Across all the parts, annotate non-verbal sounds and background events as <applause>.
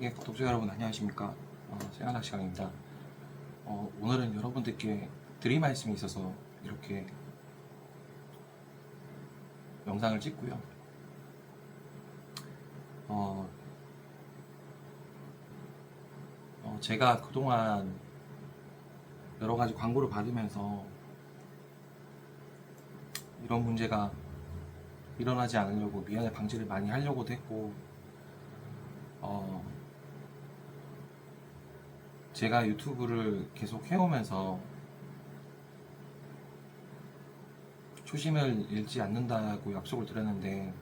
예, 구독자 여러분 안녕하십니까? 어, 세안학 시간입니다. 어, 오늘은 여러분들께 드릴 말씀이 있어서 이렇게 영상을 찍고요. 어, 어, 제가 그동안 여러 가지 광고를 받으면서 이런 문제가 일어나지 않으려고 미연에 방지를 많이 하려고도 했고 어, 제가 유튜브를 계속 해오면서 초심을 잃지 않는다고 약속을 드렸는데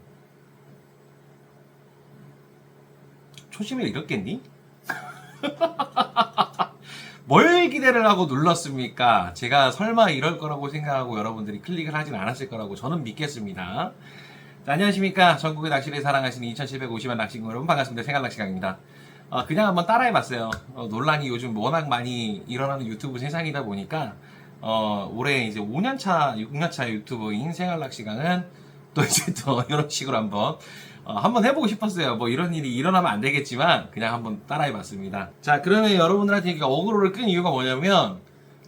초심을 잃었겠니? <laughs> 뭘 기대를 하고 눌렀습니까? 제가 설마 이럴 거라고 생각하고 여러분들이 클릭을 하진 않았을 거라고 저는 믿겠습니다. 자, 안녕하십니까. 전국의 낚시를 사랑하시는 2750만 낚시꾼 여러분 반갑습니다. 생활낚시강입니다. 어, 그냥 한번 따라해봤어요. 어, 논란이 요즘 워낙 많이 일어나는 유튜브 세상이다 보니까 어, 올해 이제 5년차, 6년차 유튜버인 생활낚시강은 또 <laughs> 이제 또 이런 식으로 한번 어, 한번 해보고 싶었어요. 뭐 이런 일이 일어나면 안 되겠지만 그냥 한번 따라해봤습니다. 자 그러면 여러분들한테 어그로를 끈 이유가 뭐냐면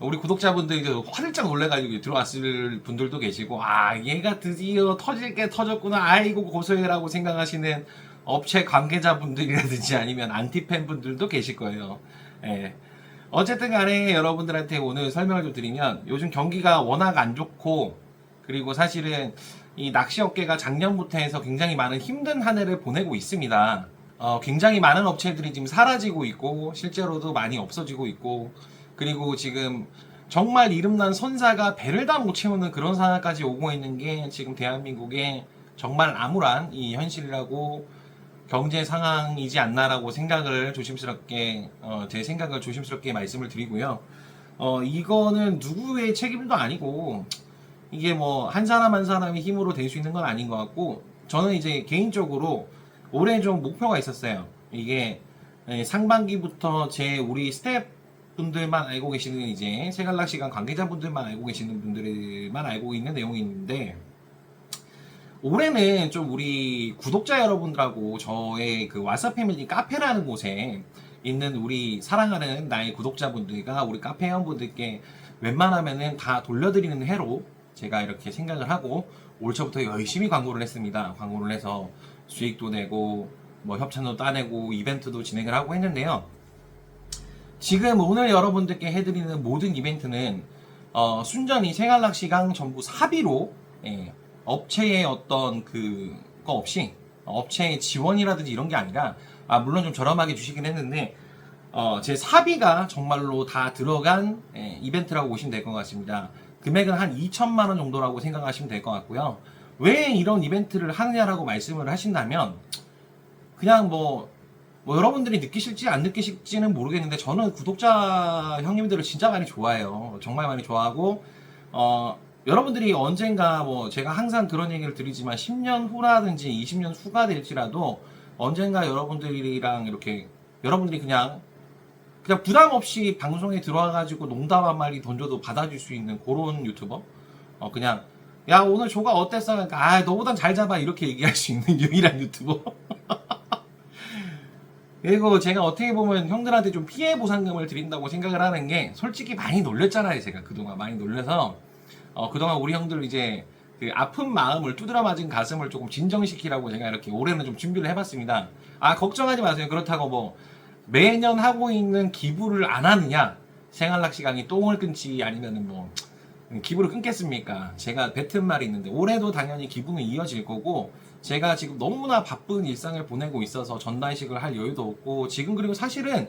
우리 구독자분들이 이제 화들짝 놀래가지고 들어왔을 분들도 계시고 아 얘가 드디어 터질 게 터졌구나 아이고 고소해라고 생각하시는 업체 관계자분들이라든지 아니면 안티팬 분들도 계실 거예요. 예. 어쨌든 간에 여러분들한테 오늘 설명을 좀 드리면 요즘 경기가 워낙 안 좋고 그리고 사실은 이 낚시 업계가 작년부터 해서 굉장히 많은 힘든 한 해를 보내고 있습니다. 어, 굉장히 많은 업체들이 지금 사라지고 있고 실제로도 많이 없어지고 있고 그리고 지금 정말 이름난 선사가 배를 다 못 채우는 그런 상황까지 오고 있는 게 지금 대한민국의 정말 암울한 이 현실이라고 경제 상황이지 않나라고 생각을 조심스럽게 어, 제 생각을 조심스럽게 말씀을 드리고요. 어, 이거는 누구의 책임도 아니고 이게 뭐 한 사람 한 사람의 힘으로 될 수 있는 건 아닌 것 같고 저는 이제 개인적으로 올해 좀 목표가 있었어요. 이게 예, 상반기부터 제 우리 스텝 분들만 알고 계시는 이제 세갈락 시간 관계자분들만 알고 계시는 분들만 알고 있는 내용이 있는데 올해는 좀 우리 구독자 여러분들하고 저의 그 왓썹 패밀리 카페라는 곳에 있는 우리 사랑하는 나의 구독자분들과 우리 카페 회원분들께 웬만하면은 다 돌려드리는 해로 제가 이렇게 생각을 하고 올 초부터 열심히 광고를 했습니다. 광고를 해서 수익도 내고 뭐 협찬도 따내고 이벤트도 진행을 하고 했는데요. 지금 오늘 여러분들께 해드리는 모든 이벤트는 어, 순전히 생활낚시강 전부 사비로 예, 업체의 어떤 그거 없이 업체의 지원이라든지 이런 게 아니라 아, 물론 좀 저렴하게 주시긴 했는데 어, 제 사비가 정말로 다 들어간 예, 이벤트라고 보시면 될 것 같습니다. 금액은 한 2천만 원 정도라고 생각하시면 될 것 같고요. 왜 이런 이벤트를 하느냐라고 말씀을 하신다면 그냥 뭐, 뭐 여러분들이 느끼실지 안 느끼실지는 모르겠는데 저는 구독자 형님들을 진짜 많이 좋아해요. 정말 많이 좋아하고 어, 여러분들이 언젠가 뭐 제가 항상 그런 얘기를 드리지만 10년 후라든지 20년 후가 될지라도 언젠가 여러분들이랑 이렇게 여러분들이 그냥 그냥 부담 없이 방송에 들어와가지고 농담 한 마리 던져도 받아줄 수 있는 그런 유튜버? 어 그냥 야 오늘 조가 어땠어? 그러니까 아 너보단 잘 잡아. 이렇게 얘기할 수 있는 <laughs> 유일한 유튜버. <laughs> 그리고 제가 어떻게 보면 형들한테 좀 피해 보상금을 드린다고 생각을 하는 게 솔직히 많이 놀렸잖아요 제가 그동안. 많이 놀려서 어, 그동안 우리 형들 이제 그 아픈 마음을 두드려 맞은 가슴을 조금 진정시키라고 제가 이렇게 올해는 좀 준비를 해봤습니다. 아 걱정하지 마세요. 그렇다고 뭐 매년 하고 있는 기부를 안 하느냐 생활낚시강이 똥을 끊지 아니면은 뭐 기부를 끊겠습니까? 제가 뱉은 말이 있는데 올해도 당연히 기부는 이어질 거고 제가 지금 너무나 바쁜 일상을 보내고 있어서 전단식을 할 여유도 없고 지금 그리고 사실은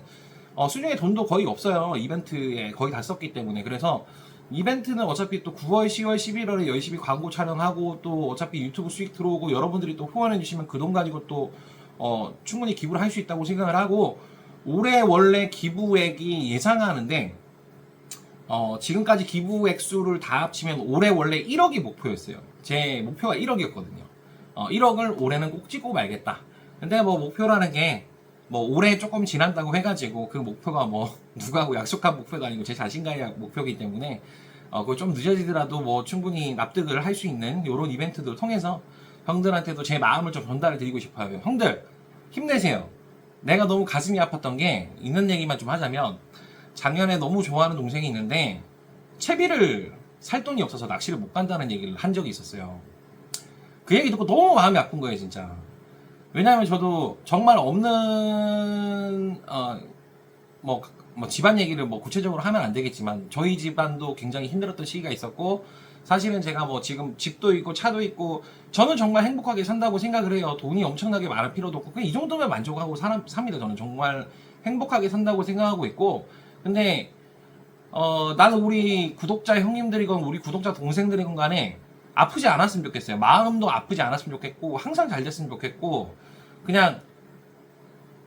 어, 수중에 돈도 거의 없어요. 이벤트에 거의 다 썼기 때문에 그래서 이벤트는 어차피 또 9월, 10월, 11월에 열심히 광고 촬영하고 또 어차피 유튜브 수익 들어오고 여러분들이 또 후원해 주시면 그 돈 가지고 또 어, 충분히 기부를 할 수 있다고 생각을 하고 올해 원래 기부액이 예상하는데 어, 지금까지 기부 액수를 다 합치면 올해 원래 1억이 목표였어요. 제 목표가 1억이었거든요. 어, 1억을 올해는 꼭 찍고 말겠다. 근데 뭐 목표라는 게 뭐 올해 조금 지난다고 해가지고 그 목표가 뭐 <laughs> 누구하고 약속한 목표가 아니고 제 자신과의 목표이기 때문에 어, 그거 좀 늦어지더라도 뭐 충분히 납득을 할 수 있는 이런 이벤트들 통해서 형들한테도 제 마음을 좀 전달을 드리고 싶어요. 형들 힘내세요. 내가 너무 가슴이 아팠던 게 있는 얘기만 좀 하자면 작년에 너무 좋아하는 동생이 있는데 채비를 살 돈이 없어서 낚시를 못 간다는 얘기를 한 적이 있었어요. 그 얘기 듣고 너무 마음이 아픈 거예요, 진짜. 왜냐하면 저도 정말 없는 어, 뭐, 뭐 집안 얘기를 뭐 구체적으로 하면 안 되겠지만 저희 집안도 굉장히 힘들었던 시기가 있었고 사실은 제가 뭐 지금 집도 있고 차도 있고 저는 정말 행복하게 산다고 생각을 해요. 돈이 엄청나게 많을 필요도 없고 그냥 이 정도면 만족하고 사, 삽니다. 저는 정말 행복하게 산다고 생각하고 있고 근데 어 나는 우리 구독자 형님들이건 우리 구독자 동생들이건 간에 아프지 않았으면 좋겠어요. 마음도 아프지 않았으면 좋겠고 항상 잘 됐으면 좋겠고 그냥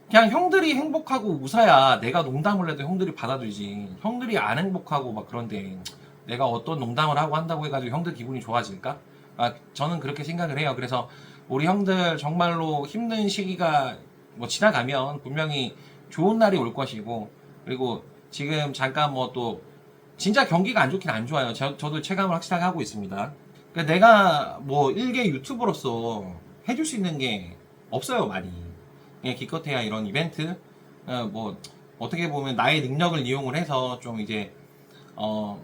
그냥 형들이 행복하고 웃어야 내가 농담을 해도 형들이 받아주지. 형들이 안 행복하고 막 그런데 내가 어떤 농담을 하고 한다고 해가지고 형들 기분이 좋아질까? 아, 저는 그렇게 생각을 해요. 그래서 우리 형들 정말로 힘든 시기가 뭐 지나가면 분명히 좋은 날이 올 것이고 그리고 지금 잠깐 뭐 또 진짜 경기가 안 좋긴 안 좋아요. 저, 저도 체감을 확실하게 하고 있습니다. 그러니까 내가 뭐 일개 유튜버로서 해줄 수 있는 게 없어요 많이. 예, 기껏해야 이런 이벤트 어, 뭐 어떻게 보면 나의 능력을 이용을 해서 좀 이제 어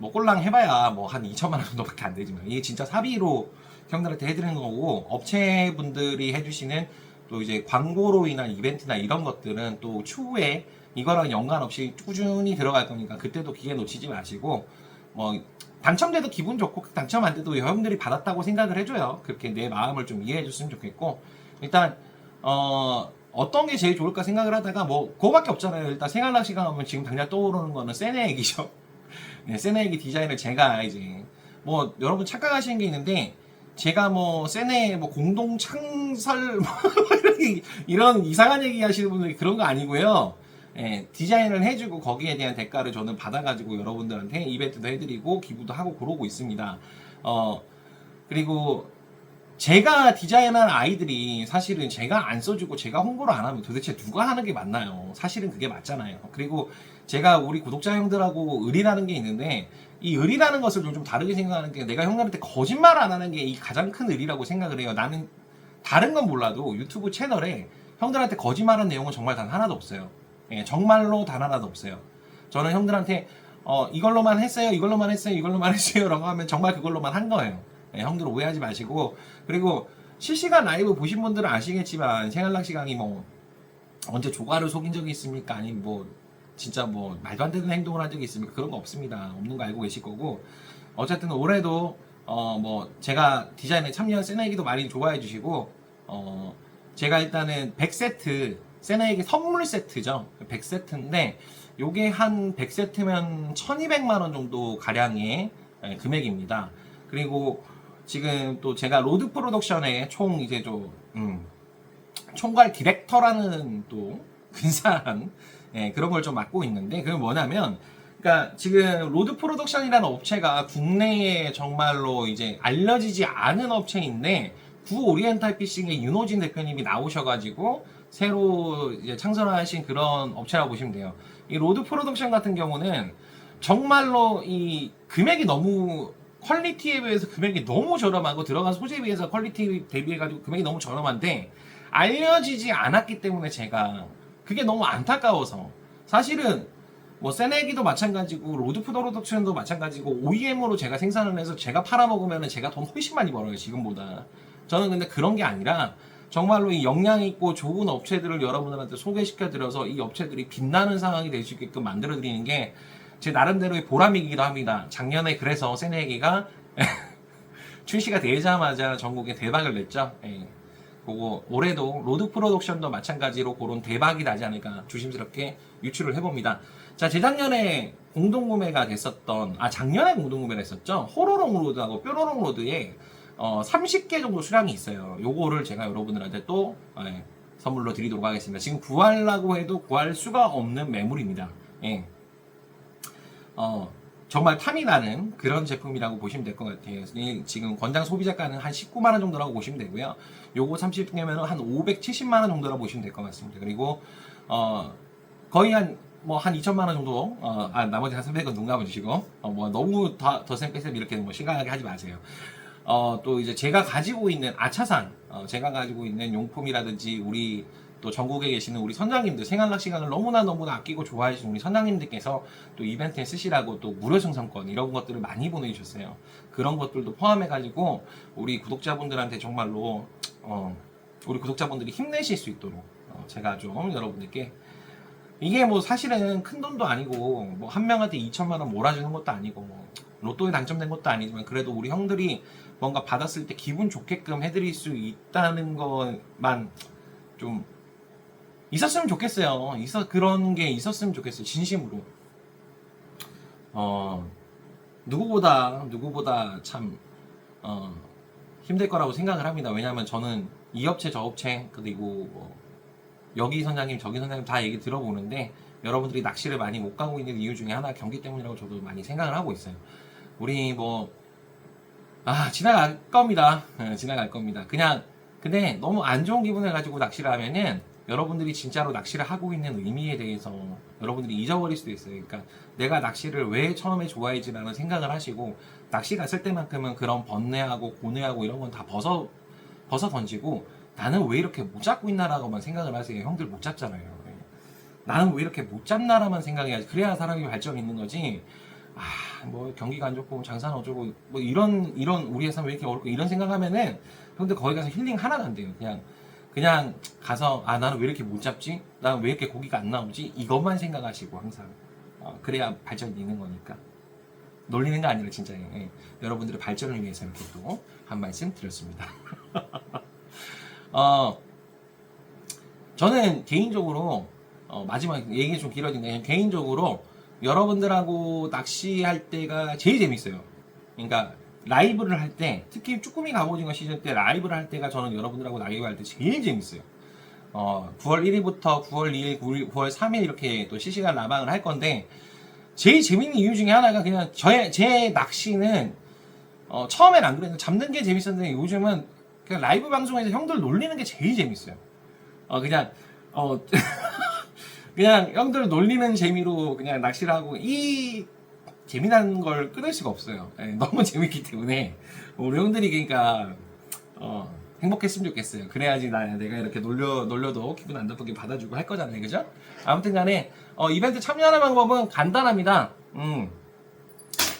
뭐 꼴랑 해봐야 뭐 한 2천만 원 정도밖에 안 되지만 이게 진짜 사비로 형들한테 해드리는 거고 업체분들이 해주시는 또 이제 광고로 인한 이벤트나 이런 것들은 또 추후에 이거랑 연관 없이 꾸준히 들어갈 거니까 그때도 기회 놓치지 마시고 뭐 당첨돼도 기분 좋고 당첨 안 돼도 여러분들이 받았다고 생각을 해줘요. 그렇게 내 마음을 좀 이해해 줬으면 좋겠고 일단 어 어떤 게 제일 좋을까 생각을 하다가 뭐 그거밖에 없잖아요. 일단 생활낚시가 하면 지금 당장 떠오르는 거는 세네액이죠. <laughs> 네, 세네액이 디자인을 제가 이제 뭐 여러분 착각하시는 게 있는데 제가 뭐 세네 뭐 공동 창설 뭐 <laughs> 이런 이상한 얘기 하시는 분들이 그런 거 아니고요. 예, 디자인을 해주고 거기에 대한 대가를 저는 받아가지고 여러분들한테 이벤트도 해드리고 기부도 하고 그러고 있습니다. 어 그리고 제가 디자인한 아이들이 사실은 제가 안 써주고 제가 홍보를 안 하면 도대체 누가 하는 게 맞나요? 사실은 그게 맞잖아요. 그리고 제가 우리 구독자 형들하고 의리라는 게 있는데 이 의리라는 것을 좀, 좀 다르게 생각하는 게 내가 형들한테 거짓말 안 하는 게 이 가장 큰 의리라고 생각을 해요. 나는 다른 건 몰라도 유튜브 채널에 형들한테 거짓말한 내용은 정말 단 하나도 없어요. 예, 정말로 단 하나도 없어요. 저는 형들한테 어, 이걸로만 했어요, 이걸로만 했어요, 이걸로만 <laughs> 했어요라고 하면 정말 그걸로만 한 거예요. 예, 형들 오해하지 마시고 그리고 실시간 라이브 보신 분들은 아시겠지만 생활낚시 강의 뭐 언제 조과를 속인 적이 있습니까? 아니면 뭐 진짜 뭐 말도 안 되는 행동을 한 적이 있습니까? 그런 거 없습니다. 없는 거 알고 계실 거고 어쨌든 올해도 어 뭐 제가 디자인에 참여한 세나이기도 많이 좋아해 주시고 어 제가 일단은 100세트 세나이기 선물 세트죠. 100세트인데 요게 한 100세트면 1200만 원 정도 가량의 예, 금액입니다. 그리고 지금 또 제가 로드 프로덕션의 총 이제 좀 음, 총괄 디렉터라는 또 근사한 예, 그런 걸 좀 맡고 있는데 그게 뭐냐면 그러니까 지금 로드 프로덕션이라는 업체가 국내에 정말로 이제 알려지지 않은 업체인데 구 오리엔탈 피싱의 윤호진 대표님이 나오셔가지고 새로 이제 창설하신 그런 업체라고 보시면 돼요. 이 로드 프로덕션 같은 경우는 정말로 이 금액이 너무 퀄리티에 비해서 금액이 너무 저렴하고 들어간 소재에 비해서 퀄리티 대비해가지고 금액이 너무 저렴한데 알려지지 않았기 때문에 제가 그게 너무 안타까워서 사실은 뭐 세네기도 마찬가지고 로드 프로덕션도 마찬가지고 OEM으로 제가 생산을 해서 제가 팔아먹으면 제가 돈 훨씬 많이 벌어요 지금보다 저는 근데 그런 게 아니라 정말로 이 역량 있고 좋은 업체들을 여러분들한테 소개시켜 드려서 이 업체들이 빛나는 상황이 될 수 있게끔 만들어 드리는 게 제 나름대로의 보람이기도 합니다. 작년에 그래서 세네기가 <laughs> 출시가 되자마자 전국에 대박을 냈죠. 예. 그거 올해도 로드 프로덕션도 마찬가지로 그런 대박이 나지 않을까 조심스럽게 유출을 해봅니다. 자 재작년에 공동구매가 됐었던 아 작년에 공동구매를 했었죠. 호로롱 로드하고 뾰로롱 로드에 어, 30개 정도 수량이 있어요. 요거를 제가 여러분들한테 또 예, 선물로 드리도록 하겠습니다. 지금 구하려고 해도 구할 수가 없는 매물입니다. 예. 어, 정말 탐이 나는 그런 제품이라고 보시면 될 것 같아요. 이 지금 권장 소비자가는 한 19만 원 정도라고 보시면 되고요. 요거 30개면 한 570만 원 정도라고 보시면 될 것 같습니다. 그리고 어, 거의 한 뭐한 2천만 원 정도, 어, 아, 나머지 한 300원 눈 감아주시고, 어, 뭐 너무 더, 더 셈 빼셈 이렇게 뭐 심각하게 하지 마세요. 어, 또 이제 제가 가지고 있는 아차산, 어, 제가 가지고 있는 용품이라든지 우리 또 전국에 계시는 우리 선장님들 생활낚 시간을 너무나 너무나 아끼고 좋아하시는 우리 선장님들께서 또 이벤트에 쓰시라고 또 무료 승선권 이런 것들을 많이 보내주셨어요. 그런 것들도 포함해 가지고 우리 구독자분들한테 정말로 어, 우리 구독자분들이 힘내실 수 있도록 어, 제가 좀 여러분들께 이게 뭐 사실은 큰 돈도 아니고 뭐 한 명한테 2천만 원 몰아주는 것도 아니고 뭐 로또에 당첨된 것도 아니지만 그래도 우리 형들이 뭔가 받았을 때 기분 좋게끔 해드릴 수 있다는 것만 좀 있었으면 좋겠어요. 있어 그런 게 있었으면 좋겠어요. 진심으로. 어 누구보다 누구보다 참 어, 힘들 거라고 생각을 합니다. 왜냐하면 저는 이 업체 저 업체 그리고 뭐 여기 선장님 저기 선장님 다 얘기 들어보는데 여러분들이 낚시를 많이 못 가고 있는 이유 중에 하나 경기 때문이라고 저도 많이 생각을 하고 있어요. 우리 뭐 아, 지나갈 겁니다. 예, 지나갈 겁니다. 그냥, 근데 너무 안 좋은 기분을 가지고 낚시를 하면은 여러분들이 진짜로 낚시를 하고 있는 의미에 대해서 여러분들이 잊어버릴 수도 있어요. 그러니까 내가 낚시를 왜 처음에 좋아했지라는 생각을 하시고 낚시 갔을 때만큼은 그런 번뇌하고 고뇌하고 이런 건 다 벗어, 벗어 던지고 나는 왜 이렇게 못 잡고 있나라고만 생각을 하세요. 형들 못 잡잖아요. 예. 나는 왜 이렇게 못 잡나라만 생각해야지. 그래야 사람이 발전이 있는 거지. 아, 뭐 경기가 안 좋고 장사는 어쩌고 뭐 이런 이런 우리 회사 왜 이렇게 어렵고 이런 생각하면은 형들 거기 가서 힐링 하나도 안 돼요. 그냥 그냥 가서 아 나는 왜 이렇게 못 잡지? 나는 왜 이렇게 고기가 안 나오지? 이것만 생각하시고 항상 어, 그래야 발전이 있는 거니까 놀리는 거 아니라 진짜 예. 여러분들의 발전을 위해서 이렇게 또 한 말씀 드렸습니다. <laughs> 어 저는 개인적으로 어, 마지막 얘기 좀 길어지네. 개인적으로 여러분들하고 낚시할 때가 제일 재밌어요. 그러니까 라이브를 할 때, 특히 쭈꾸미 갑오징어 시즌 때 라이브를 할 때가 저는 여러분들하고 라이브 할 때 제일 재밌어요. 어, 9월 1일부터 9월 2일, 9월, 9월 3일 이렇게 또 실시간 라방을 할 건데 제일 재밌는 이유 중에 하나가 그냥 저의 제 낚시는 어, 처음엔 안 그랬는데 잡는 게 재밌었는데 요즘은 그냥 라이브 방송에서 형들 놀리는 게 제일 재밌어요. 어, 그냥 어 <laughs> 그냥 형들 놀리는 재미로 그냥 낚시를 하고 이 재미난 걸 끊을 수가 없어요. 예, 너무 <laughs> 재밌기 때문에 우리 형들이 그러니까 어, 행복했으면 좋겠어요. 그래야지 나 내가 이렇게 놀려 놀려도 기분 안 나쁘게 받아주고 할 거잖아요, 그죠? 아무튼간에 어, 이벤트 참여하는 방법은 간단합니다. 음,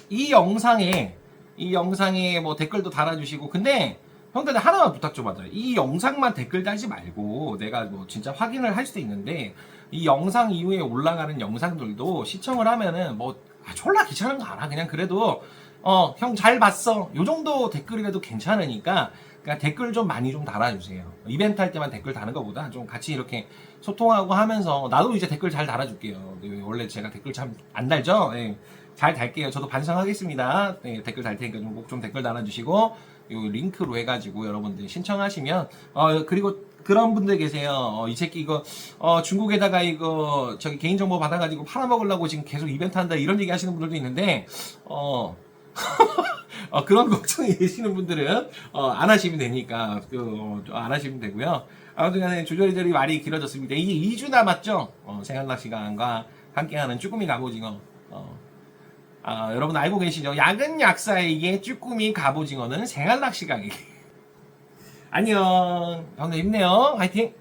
이 영상에 이 영상에 뭐 댓글도 달아주시고 근데 형들 하나만 부탁 좀 하자. 이 영상만 댓글 달지 말고 내가 뭐 진짜 확인을 할 수도 있는데 이 영상 이후에 올라가는 영상들도 시청을 하면은 뭐 아, 졸라 귀찮은 거 알아. 그냥 그래도 어 형 잘 봤어. 요 정도 댓글이라도 괜찮으니까 그러니까 댓글 좀 많이 좀 달아주세요. 이벤트 할 때만 댓글 다는 것보다 좀 같이 이렇게 소통하고 하면서 나도 이제 댓글 잘 달아줄게요. 네, 원래 제가 댓글 참 안 달죠. 네, 잘 달게요. 저도 반성하겠습니다. 네, 댓글 달 테니까 좀 꼭 좀 댓글 달아주시고 요 링크로 해가지고 여러분들 신청하시면 어 그리고 그런 분들 계세요. 어, 이 새끼 이거 어, 중국에다가 이거 저기 개인정보 받아가지고 팔아먹으려고 지금 계속 이벤트 한다 이런 얘기 하시는 분들도 있는데 어. <laughs> 어, 그런 걱정이 계시는 분들은 어, 안 하시면 되니까 그, 어, 안 하시면 되고요. 아무튼간에 조절조절이 말이 길어졌습니다. 이게 2주 남았죠. 어, 생활낚 시간과 함께하는 쭈꾸미 갑오징어. 어, 아, 여러분 알고 계시죠? 약은 약사에게 쭈꾸미 갑오징어는 생활낚 시간이. <laughs> 안녕. 형들 힘내요. 화이팅.